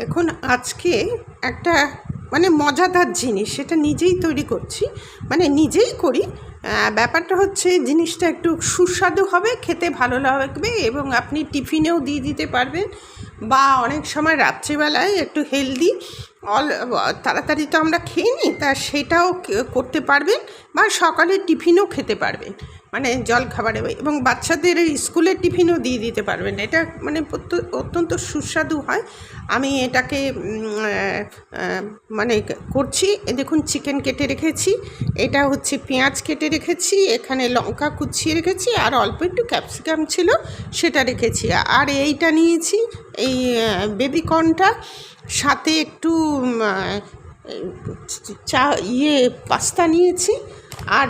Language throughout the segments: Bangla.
দেখুন, আজকে একটা মানে মজাদার জিনিস, সেটা নিজেই তৈরি করছি। মানে নিজেই করি। ব্যাপারটা হচ্ছে জিনিসটা একটু সুস্বাদু হবে, খেতে ভালো লাগবে এবং আপনি টিফিনেও দিয়ে দিতে পারবেন বা অনেক সময় রাত্রিবেলায় একটু হেলদি, অল, তাড়াতাড়ি তো আমরা খেয়ে নিই, তা সেটাও করতে পারবেন বা সকালে টিফিনও খেতে পারবেন। মানে জল খাবারে এবং বাচ্চাদের স্কুলের টিফিনও দিয়ে দিতে পারবেন এটা মানে অত্যন্ত সুস্বাদু হয়। আমি এটাকে মানে করছি। দেখুন, চিকেন কেটে রেখেছি। এটা হচ্ছে পেঁয়াজ কেটে রেখেছি। এখানে লঙ্কা কুচিয়ে রেখেছি। আর অল্প একটু ক্যাপসিকাম ছিল, সেটা রেখেছি। আর এইটা নিয়েছি, এই বেবি কর্নটা সাথে একটু চা ইয়ে পাস্তা নিয়েছি। আর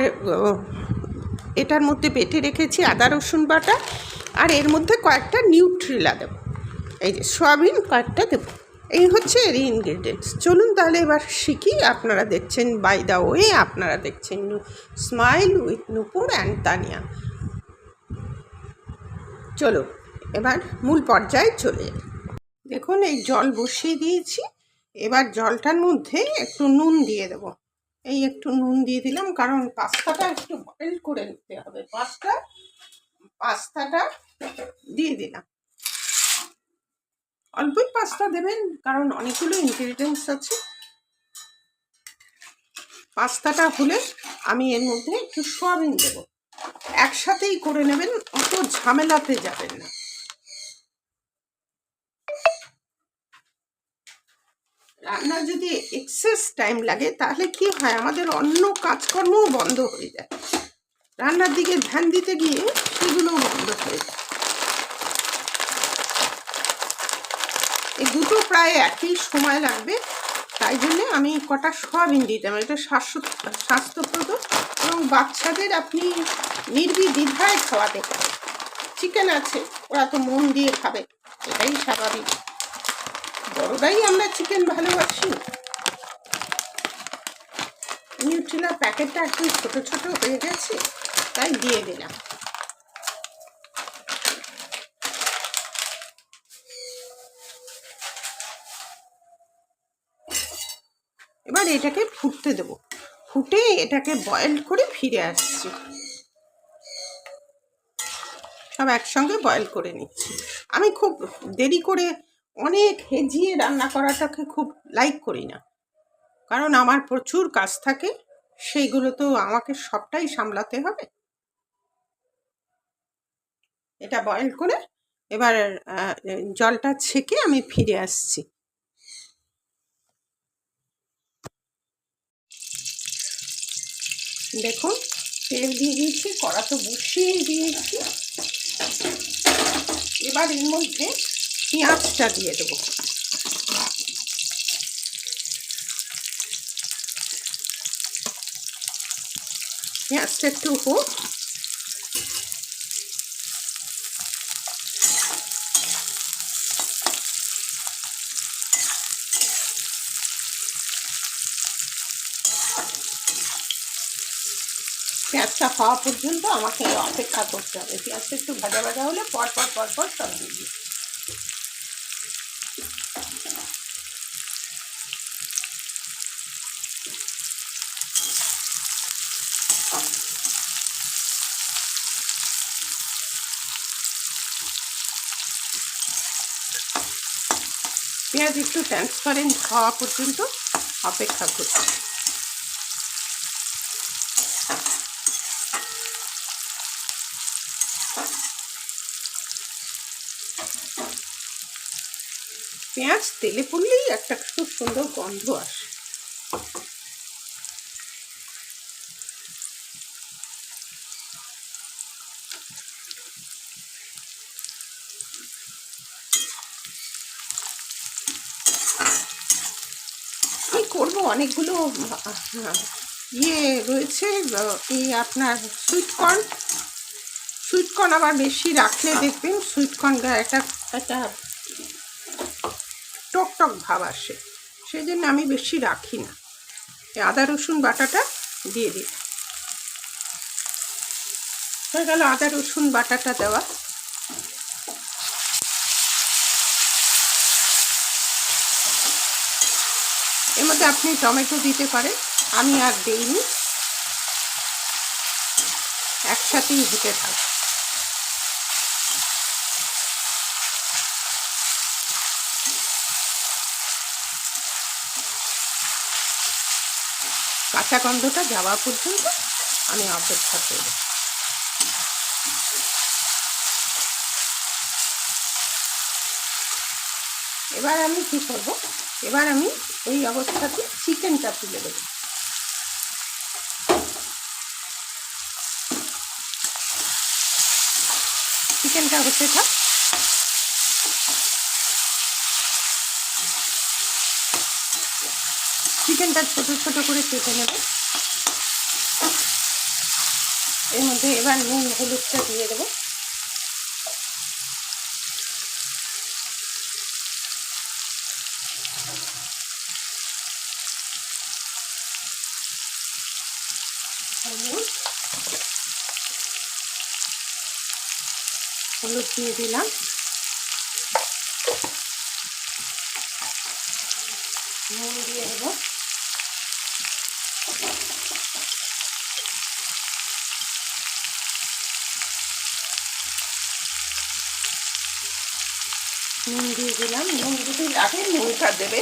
এটার মধ্যে বেটে রেখেছি আদা, রসুন বাটা, আর এর মধ্যে কয়েকটা নিউট্রিলা দেবো। এই যে সয়াবিন কয়েকটা দেবো। এই হচ্ছে এর ইনগ্রেডিয়েন্টস চলুন তাহলে এবার শিখি। আপনারা দেখছেন বাই দা ওয়ে আপনারা দেখছেন নু smile with Nupur and Tania. চলো, এবার মূল পর্যায়ে চলে দেখুন, এই জল বসিয়ে দিয়েছি। এবার জলটার মধ্যে একটু নুন দিয়ে দেবো। এই একটু নুন দিয়ে দিলাম, কারণ পাস্তাটা একটু বয়েল করে নিতে হবে। পাস্তা, পাস্তাটা দিয়ে দিলাম। অল্পই পাস্তা দেবেন, কারণ অনেকগুলো ইনগ্রিডিয়েন্টস আছে। পাস্তাটা হলে আমি এর মধ্যে একটু সোয়াবিন দেবো। একসাথেই করে নেবেন, অত ঝামেলাতে যাবেন না। রান্না যদি এক্সেস টাইম লাগে, তাহলে কি হয়? আমাদের অন্য কাজকর্মও বন্ধ হয়ে যায়। রান্নার দিকে ধ্যান দিতে গিয়ে সেগুলোও বন্ধ হয়ে যায়। এই দুটো প্রায় একই সময় লাগবে। তাই জন্য আমি কটা সয়াবিন দিতাম এটা স্বাস্থ্য, স্বাস্থ্যপ্রদ এবং বাচ্চাদের আপনি নির্বিদ্বিধায় খাওয়াতে পারেন। চিকেন আছে, ওরা তো মন দিয়ে খাবে, এটাই স্বাভাবিক। বড়রাই আমরা চিকেন ভালোবাসি। নিউট্রিলা প্যাকেটটা একটু ছোট ছোট হয়ে গেছে, তাই দিয়ে দিলাম। এবার এটাকে ফুটতে দেবো। ফুটে এটাকে বয়েল করে ফিরে আসছি। সব একসঙ্গে বয়েল করে নিচ্ছি। আমি খুব দেরি করে অনেক হেজিয়ে রান্না করাটাকে খুব লাইক করি না। কারণ আমার প্রচুর কাজ থাকে, সেইগুলো তো আমাকে সবটাই সামলাতে হবে। এটা বয়েল করে এবার জলটা ছেঁকে আমি ফিরে আসছি। দেখুন, তেল দিয়ে দিয়েছি, কড়া তো বসিয়ে দিয়েছি। এবার এর মধ্যে পেঁয়াজটা দিয়ে দেবো। পেঁয়াজটা একটু হোক পেঁয়াজটা খাওয়া পর্যন্ত আমাকে অপেক্ষা করতে হবে। পেঁয়াজটা একটু ভাজা ভাজা হলে পর পর পর পর সব দিয়ে পেঁয়াজ একটু ট্রান্সপারেন্ট হওয়া পর্যন্ত অপেক্ষা করছি। পেঁয়াজ তেলে পড়লেই একটা খুব সুন্দর গন্ধ আসে কি করব অনেকগুলো ইয়ে রয়েছে এই আপনার সুইটকর্ন। সুইটকর্ন আবার বেশি রাখলে দেখবেন সুইট কর্ন একটা একটা টক টক ভাব আসে। সেই জন্য আমি বেশি রাখি না। আদা, রসুন বাটাটা দিয়ে দিই। হয়ে গেল আদা, রসুন বাটাটা দেওয়া। মধ্যে আপনি টমেটো দিতে পারেন। আমি আর দিইনি। একসাথেই হতে থাক। কাঁচা গন্ধটা যাওয়া পর্যন্ত আমি অপেক্ষা করব। এবার আমি কি করব? এবার আমি এই অবস্থাতে চিকেনটা তুলে দেবো। চিকেনটা হতে থাক। চিকেনটা ছোট ছোট করে কেটে নেবে। এর মধ্যে এবার নুন, হলুদটা দিয়ে দেবো হলুদ হলুদ দিয়ে দিলাম। নুন দিয়ে দেবো। নুন দিয়ে দিলাম। নুন যদি লাগে নুনটা দেবে,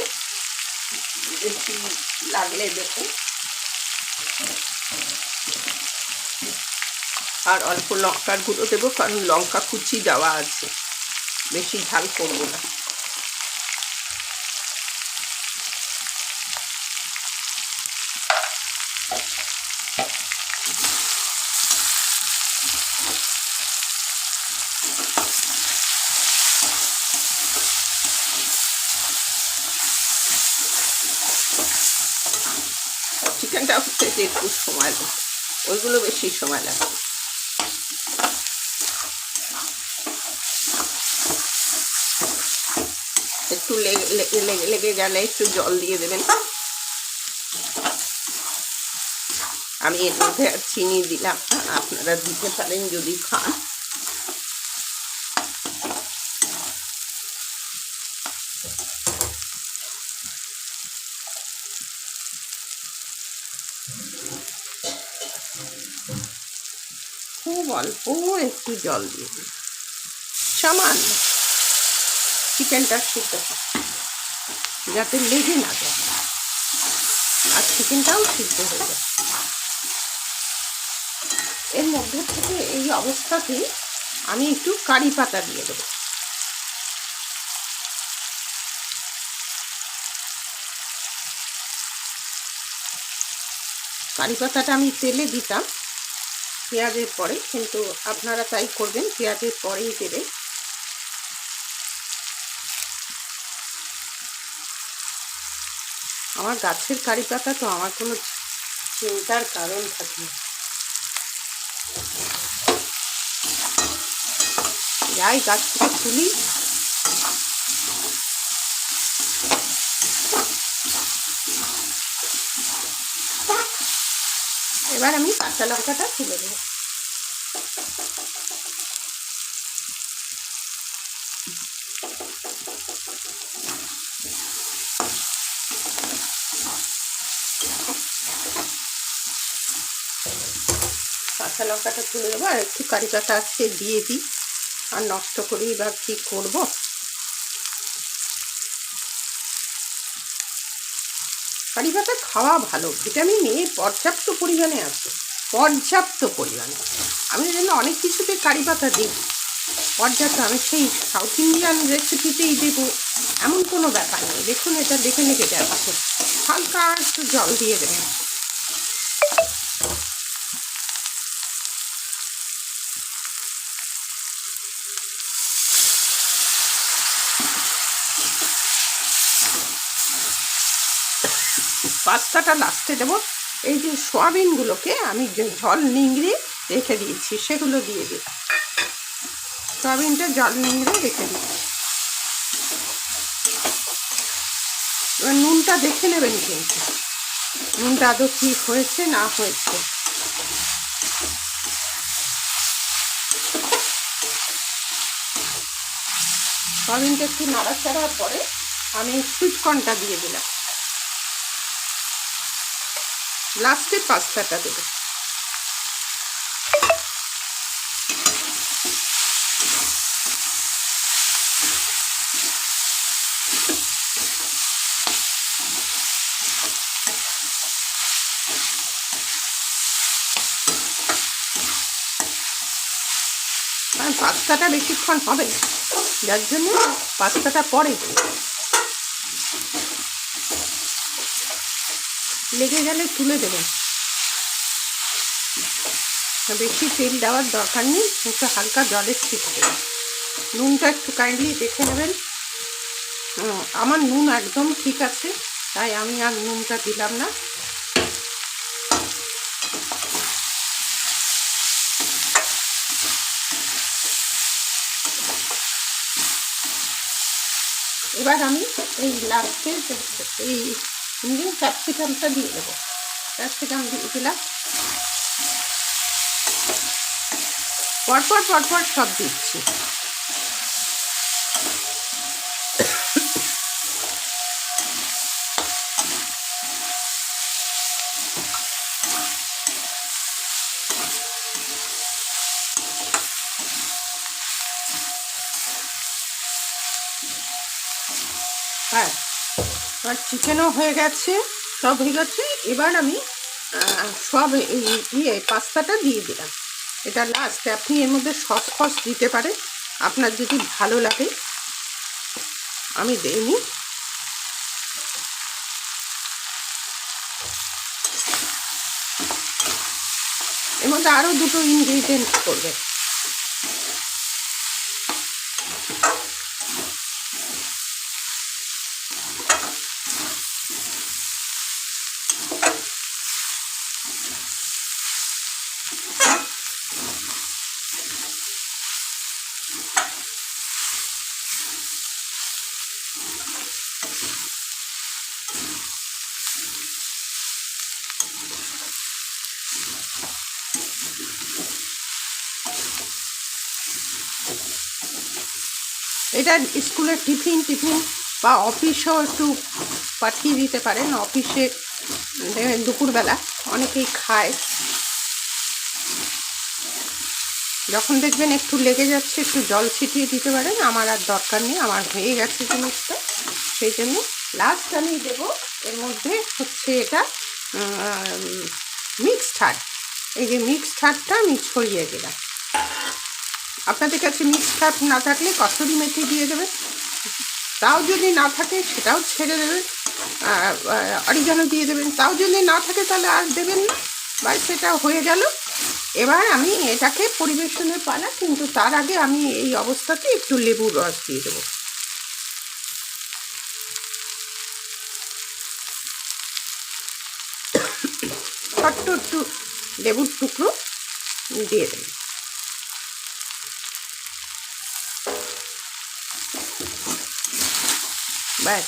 বেশি লাগলে দেখুন। আর অল্প লঙ্কার গুঁড়ো দেবো, কারণ লঙ্কা কুচি দেওয়া আছে। বেশি ঝাল করব না। চিকেনটা হচ্ছে যে একটু সময় লাগে ওইগুলো বেশি সময় লাগে একটু লেগে গেলে একটু জল দিয়ে দেবেন আমি এর মধ্যে আর চিনি দিলাম আপনারা দিতে পারেন যদি খান। খুব অল্প একটু জল দিয়ে দিন। সামান্য। চিকেনটা সিদ্ধ হয় যাতে লেগে না যায়। আর চিকেনটাও সিদ্ধ হয়ে যায়। এর মধ্যে থেকে এই অবস্থাতে আমি একটু কারি পাতা দিয়ে দেবো। কারি পাতাটা আমি তেলে দিতাম। পেঁয়াজের পরে, কিন্তু আপনারা তাই করবেন, পেঁয়াজের পরেই দেবে আমার গাছের কারি পাতা তো আমার কোনো চিন্তার কারণ থাকে না। যাই গাছ থেকে তুলি। এবার আমি কাঁচা লঙ্কাটা তুলে দেবো কাঁচা লঙ্কাটা তুলে দেবো আর একটু কারি পাতা আছে দিয়ে দিই। আর নষ্ট করি বা কী করব? কারি পাতা খাওয়া ভালো, ভিটামিন এ পর্যাপ্ত পরিমাণে আছে, পর্যাপ্ত পরিমাণে। আমি জন্য অনেক কিছুতে কারি পাতা দিই, পর্যাপ্ত আমি সেই সাউথ ইন্ডিয়ান রেসিপিতেই দেবো, এমন কোনো ব্যাপার নেই। দেখুন এটা দেখে নেবে যাচ্ছে। হালকা একটু জল দিয়ে দেবেন পাস্তাটা লাস্টে দেবো। এই যে সোয়াবিনগুলোকে আমি জল নিংড়ে রেখে দিয়েছি, সেগুলো দিয়ে দিই সোয়াবিনটা জল নিংড়ে রেখে দিচ্ছি। এবার নুনটা দেখে নেবেন কিন্তু। নুনটা আদৌ ঠিক হয়েছে, না হয়েছে? সয়াবিনটা একটু নাড়াচাড়া পরে আমি সুইটকর্নটা দিয়ে দিলাম। লাস্টে পাস্তাটা দেবো। কারণ পাস্তাটা বেশিক্ষণ হবে। যার জন্য পাস্তাটা পরে। লেগে গেলে তুলে দেবেন বেশি তেল দেওয়ার দরকার নেই, একটু হালকা জলের ছিট নুনটা একটু কাইন্ডলি দেখে নেবেন। আমার নুন একদম ঠিক আছে, তাই আমি আর নুনটা দিলাম না। এবার আমি এই লাস্টে এই ইন্ডিয়ান ক্যাপসিকামটা দিয়ে দেবো। ক্যাপসিকাম দিয়ে দিলাম। পরপর পরপর সব দিচ্ছি। হ্যাঁ। আর চিকেনও হয়ে গেছে, সব হয়ে গেছে। এবার আমি সব ইয়ে পাস্তাটা দিয়ে দিলাম। এটা লাস্ট আপনি এর মধ্যে সস ফস দিতে পারেন। আপনার যদি ভালো লাগে, আমি দেইনি। এর মধ্যে আরও দুটো ইনগ্রিডিয়েন্ট করবে এটা স্কুলের টিফিন টিফিন বা অফিসেও একটু পাঠিয়ে দিতে পারেন। অফিসে দুপুরবেলা অনেকেই খায়। যখন দেখবেন একটু লেগে যাচ্ছে, একটু জল ছিটিয়ে দিতে পারেন, আমার আর দরকার নেই, আমার হয়ে গেছে জিনিসটা। সেই জন্য লাস্ট আমি দেবো, এর মধ্যে হচ্ছে এটা মিক্সড হার্ট এই যে মিক্সড হার্টটা আমি ছড়িয়ে দিলাম। আপনাদের কাছে মিক্সড হার্ট না থাকলে কসুরি মেথি দিয়ে দেবেন তাও যদি না থাকে সেটাও ছেড়ে দেবেন অরিগানো দিয়ে দেবেন। তাও যদি না থাকে তাহলে আর দেবেন না। বা সেটা হয়ে গেল। এবার আমি এটাকে পরিবেশনের পালা, কিন্তু তার আগে আমি এই অবস্থাতে একটু লেবুর রস দিয়ে দেবো। ছোট্ট একটু লেবুর টুকরো দিয়ে দেবেন ব্যাস।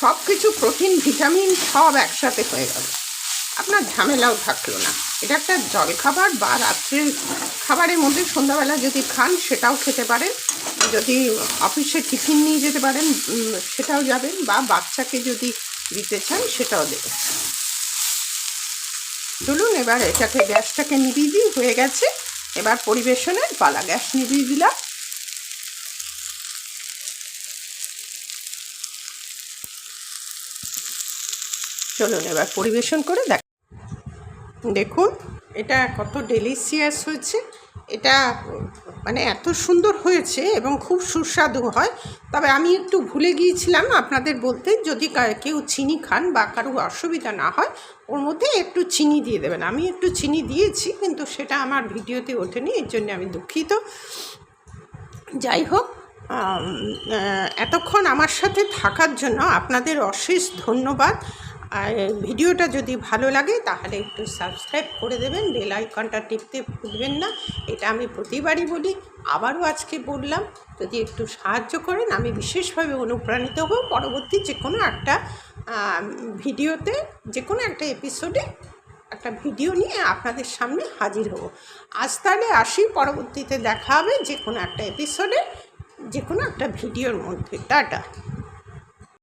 সব কিছু প্রোটিন, ভিটামিন সব একসাথে হয়ে গেল। আপনার ঝামেলাও থাকল না। এটা একটা জলখাবার বা রাত্রের খাবারের মধ্যে সন্ধ্যাবেলা যদি খান, সেটাও খেতে পারেন। যদি অফিসে টিফিন নিয়ে যেতে পারেন সেটাও যাবেন বা বাচ্চাকে যদি দিতে চান, সেটাও দেবেন। চলুন এবার এটাকে গ্যাসটাকে নিভিয়ে দিই, হয়ে গেছে। এবার পরিবেশনের পালা। গ্যাস নিভিয়ে দিলাম। চলুন এবার পরিবেশন করে দেখ দেখুন, এটা কত ডেলিসিয়াস হয়েছে। এটা মানে এত সুন্দর হয়েছে এবং খুব সুস্বাদু হয়। তবে আমি একটু ভুলে গিয়েছিলাম আপনাদের বলতে, যদি কেউ চিনি খান বা কারও অসুবিধা না হয়, ওর মধ্যে একটু চিনি দিয়ে দেবেন। আমি একটু চিনি দিয়েছি, কিন্তু সেটা আমার ভিডিওতে ওঠেনি, এর জন্য আমি দুঃখিত। যাই হোক এতক্ষণ আমার সাথে থাকার জন্য আপনাদের অশেষ ধন্যবাদ। আর ভিডিওটা যদি ভালো লাগে, তাহলে একটু সাবস্ক্রাইব করে দেবেন। বেল আইকনটা টিপতে ভুলবেন না। এটা আমি প্রতিবারই বলি। আবারও আজকে বললাম, যদি একটু সাহায্য করেন, আমি বিশেষভাবে অনুপ্রাণিত হব। পরবর্তী যে কোনো একটা ভিডিওতে যে কোনো একটা এপিসোডে একটা ভিডিও নিয়ে আপনাদের সামনে হাজির হব। আজ তাহলে আসি। পরবর্তীতে দেখা হবে যে কোনো একটা এপিসোডে যে কোনো একটা ভিডিওর মধ্যে। টাটা।